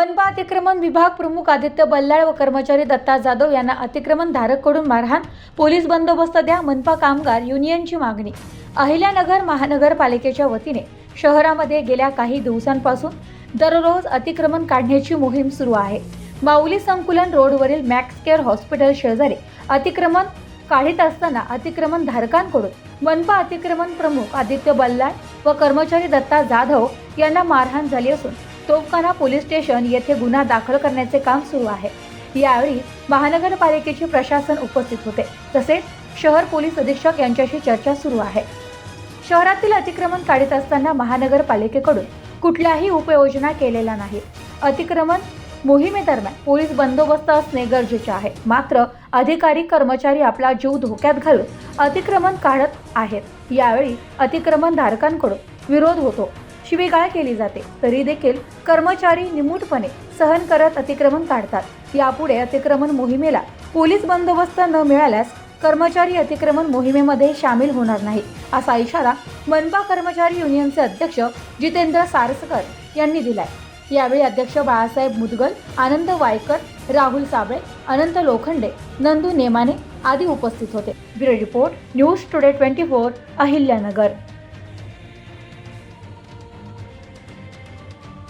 मनपा अतिक्रमण विभाग प्रमुख आदित्य बल्लाळ व कर्मचारी दत्ता जाधव यांना अतिक्रमण धारककडून मारहाण. पोलीस बंदोबस्त द्या मनपा कामगार युनियनची मागणी. अहिल्यानगर महानगरपालिकेच्या वतीने शहरामध्ये गेल्या काही दिवसांपासून दररोज अतिक्रमण काढण्याची मोहीम सुरू आहे. माऊली संकुलन रोडवरील मॅक्स केअर हॉस्पिटल शेजारी अतिक्रमण काढीत असताना अतिक्रमण धारकांकडून मनपा अतिक्रमण प्रमुख आदित्य बल्लाळ व कर्मचारी दत्ता जाधव यांना मारहाण झाली असून तोफखाना पोलीस स्टेशन येथे गुन्हा दाखल करण्याचे काम सुरू आहे. यावेळी महानगरपालिकेचे प्रशासन उपस्थित होते. तसेच शहर पोलीस अधीक्षक यांच्याशी चर्चा सुरू आहे. शहरातील अतिक्रमण काढीत असताना महानगरपालिकेकडून कुठल्याही उपाययोजना केलेल्या नाही. अतिक्रमण मोहिमेदरम्यान पोलीस बंदोबस्त असणे गरजेचे आहे. मात्र अधिकारी कर्मचारी आपला जीव धोक्यात घालून अतिक्रमण काढत आहेत. यावेळी अतिक्रमण धारकांकडून विरोध होतो. शिवीगाळ केली जाते. तरी देखील कर्मचारी निमूटपणे सहन करत अतिक्रमण काढतात. यापुढे अतिक्रमण मोहिमेला पोलीस बंदोबस्त न मिळाल्यास कर्मचारी अतिक्रमण मोहिमेमध्ये सामील होणार नाही असा इशारा मनपा कर्मचारी युनियनचे अध्यक्ष जितेंद्र सारसकर यांनी दिलाय. यावेळी अध्यक्ष बाळासाहेब मुदगल आनंद वायकर राहुल साबळे अनंत लोखंडे नंदू नेमाने आदी उपस्थित होते. Bureau report news today twenty four Ahilyanagar.